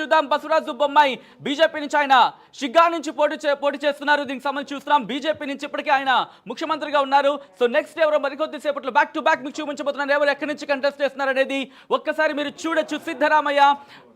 చూద్దాం. బసవరాజు బొమ్మాయి బీజేపీ నుంచి ఆయన షిగ్గా నుంచి పోటీ పోటీ చేస్తున్నారు. దీనికి సంబంధించి చూస్తున్నాం. బీజేపీ నుంచి ఇప్పటికే ఆయన ముఖ్యమంత్రిగా ఉన్నారు. సో నెక్స్ట్ ఎవరో మరికొద్ది సేపట్లో బ్యాక్ టు బ్యాక్ మీకు చూపించబోతున్నారు ఎవరు ఎక్కడి నుంచి కంటెస్ట్ చేస్తున్నారు అనేది ఒక్కసారి మీరు చూడొచ్చు. సిద్ధరామయ్య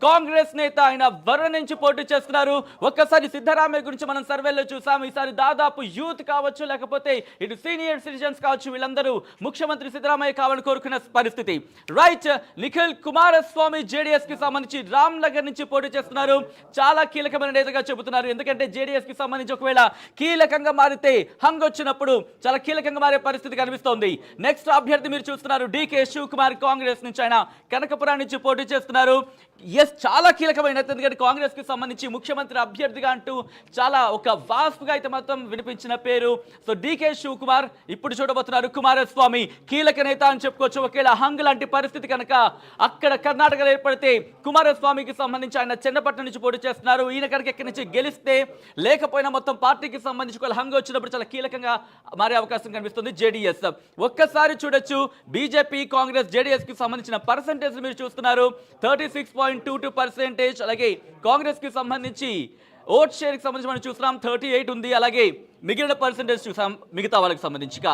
కాంగ్రెస్ నేత ఆయన వరుణ నుంచి పోటీ చేస్తున్నారు. ఒక్కసారి సిద్ధరామయ్య గురించి మనం సర్వేలో చూసాం. ఈసారి దాదాపు యూత్ కావచ్చు లేకపోతే ఇటు సీనియర్ సిటిజన్స్ కావచ్చు వీళ్ళందరూ ముఖ్యమంత్రి సిద్ధరామయ్య కావాలని కోరుకున్న పరిస్థితి. రైట్ నిఖిల్ కుమారస్వామి జేడీఎస్కి సంబంధించి రామ్ నగర్ నుంచి పోటీ చేస్తున్నారు. చాలా కీలకమైన నేతగా చెబుతున్నారు. ఎందుకంటే జేడీఎస్కి సంబంధించి ఒకవేళ కీలకంగా మారితే హంగ్ వచ్చినప్పుడు చాలా కీలకంగా మారే పరిస్థితి కనిపిస్తోంది. నెక్స్ట్ అభ్యర్థి మీరు చూస్తున్నారు. డికే శివకుమార్ కాంగ్రెస్ నుంచి ఆయన కనకపురం నుంచి పోటీ చేస్తున్నారు. ఎస్ చాలా కీలకమైన ఎందుకంటే కాంగ్రెస్కి సంబంధించి ముఖ్యమంత్రి అభ్యర్థిగా అంటూ చాలా ఒక వాస్పుగా అయితే మొత్తం వినిపించిన పేరు. సో డికే శివకుమార్ ఇప్పుడు చూడబోతున్నారు. కుమారస్వామి కీలక నేత అని చెప్పుకోవచ్చు. ఒకవేళ హంగ్ లాంటి పరిస్థితి కనుక అక్కడ కర్ణాటకలో ఏర్పడితే కుమారస్వామికి సంబంధించి ఆయన చెన్నపట్నం నుంచి పోటీ చేస్తున్నారు. ఈయన కనుక ఇక్కడి నుంచి గెలిస్తే లేకపోయినా మొత్తం పార్టీకి సంబంధించి ఒకవేళ హంగ్ వచ్చినప్పుడు చాలా కీలకంగా మారే అవకాశం కనిపిస్తుంది జేడీఎస్. ఒక్కసారి చూడొచ్చు బీజేపీ కాంగ్రెస్ జేడీఎస్కి సంబంధించిన పర్సంటేజ్ మీరు చూస్తున్నారు. Thirty six point two two percentage అలాగే కాంగ్రెస్కి సంబంధించి ఓట్ షేర్కి సంబంధించి మనం చూస్తున్నాం థర్టీ ఎయిట్ ఉంది. అలాగే మిగిలిన పర్సెంటేజ్ చూసాం మిగతా వాళ్ళకి సంబంధించిగా.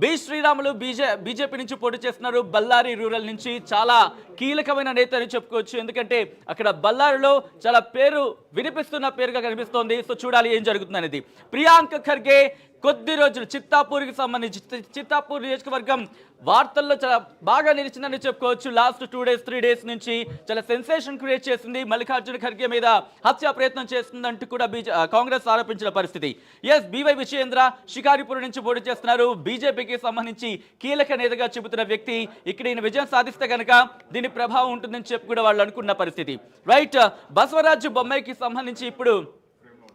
బి శ్రీరాములు బీజే బీజేపీ నుంచి పోటీ చేస్తున్నారు. బళ్ళారి రూరల్ నుంచి చాలా కీలకమైన నేత అని చెప్పుకోవచ్చు. ఎందుకంటే అక్కడ బళ్ళారిలో చాలా పేరు వినిపిస్తున్న పేరుగా కనిపిస్తోంది. సో చూడాలి ఏం జరుగుతుంది అనేది ప్రియాంక ఖర్గే కొద్ది రోజులు చిత్తాపూర్కి సంబంధించి చిత్తాపూర్ నియోజకవర్గం వార్తల్లో చాలా బాగా నిలిచిందని చెప్పుకోవచ్చు. Last two days three days నుంచి చాలా సెన్సేషన్ క్రియేట్ చేసింది. మల్లికార్జున ఖర్గే మీద హత్యా ప్రయత్నం చేస్తుందంటూ కూడా బీజే కాంగ్రెస్ ఆరోపించిన పరిస్థితి. ఎస్ బీవై విజయేంద్ర షికారిపూర్ నుంచి పోటీ చేస్తున్నారు. బీజేపీకి సంబంధించి కీలక నేతగా చెబుతున్న వ్యక్తి ఇక్కడ ఈయన విజయం సాధిస్తే కనుక దీని ప్రభావం ఉంటుందని చెప్పి కూడా వాళ్ళు అనుకున్న పరిస్థితి. రైట్ బసవరాజు బొమ్మాయికి సంబంధించి ఇప్పుడు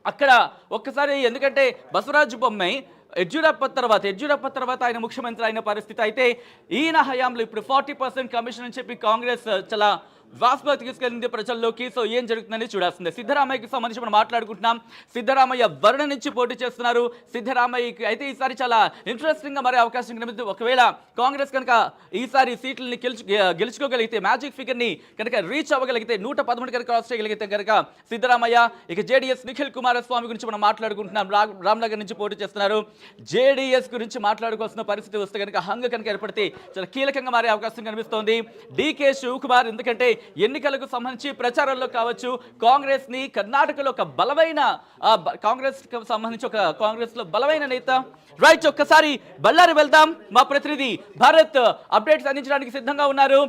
అక్కడ ఒక్కసారి ఎందుకంటే బసవరాజు బొమ్మై యడ్యూరప్ప తర్వాత యడ్యూరప్ప తర్వాత ఆయన ముఖ్యమంత్రి అయిన పరిస్థితి అయితే ఈయన హయాంలో ఇప్పుడు ఫార్టీ పర్సెంట్ కమిషన్ అని చెప్పి కాంగ్రెస్ చాలా వాస్తవ తీసుకెళ్ళింది ప్రజల్లోకి. సో ఏం జరుగుతుందని చూడాల్సిందే. సిద్ధరామయ్యకి సంబంధించి మనం మాట్లాడుకుంటున్నాం. సిద్ధరామయ్య వరుణ నుంచి పోటీ చేస్తున్నారు. సిద్ధరామయ్యకి అయితే ఈసారి చాలా ఇంట్రెస్టింగ్గా మారే అవకాశం కనిపిస్తుంది. ఒకవేళ కాంగ్రెస్ కనుక ఈసారి సీట్లని గెలుచు గెలుచుకోగలిగితే మ్యాజిక్ ఫిగర్ని కనుక రీచ్ అవ్వగలిగితే నూట పదమూడు కనుక క్రాస్ చేయగలిగితే కనుక సిద్ధరామయ్య ఇక జేడీఎస్ నిఖిల్ కుమారస్వామి గురించి మనం మాట్లాడుకుంటున్నాం. రా- రామ్నగర్ నుంచి పోటీ చేస్తున్నారు. జేడీఎస్ గురించి మాట్లాడుకోవాల్సిన పరిస్థితి వస్తే కనుక హంగ కనుక ఏర్పడితే చాలా కీలకంగా మారే అవకాశం కనిపిస్తోంది. డీకే శివకుమార్ ఎందుకంటే ఎన్నికలకు సంబంధించి ప్రచారంలో కావచ్చు కాంగ్రెస్ని కర్ణాటకలో ఒక బలమైన కాంగ్రెస్ సంబంధించి ఒక కాంగ్రెస్లో బలమైన నేత. రైట్ ఒక్కసారి బళ్ళారి వెళ్దాం. మా ప్రతినిధి భారత్ అప్డేట్స్ అందించడానికి సిద్ధంగా ఉన్నారు.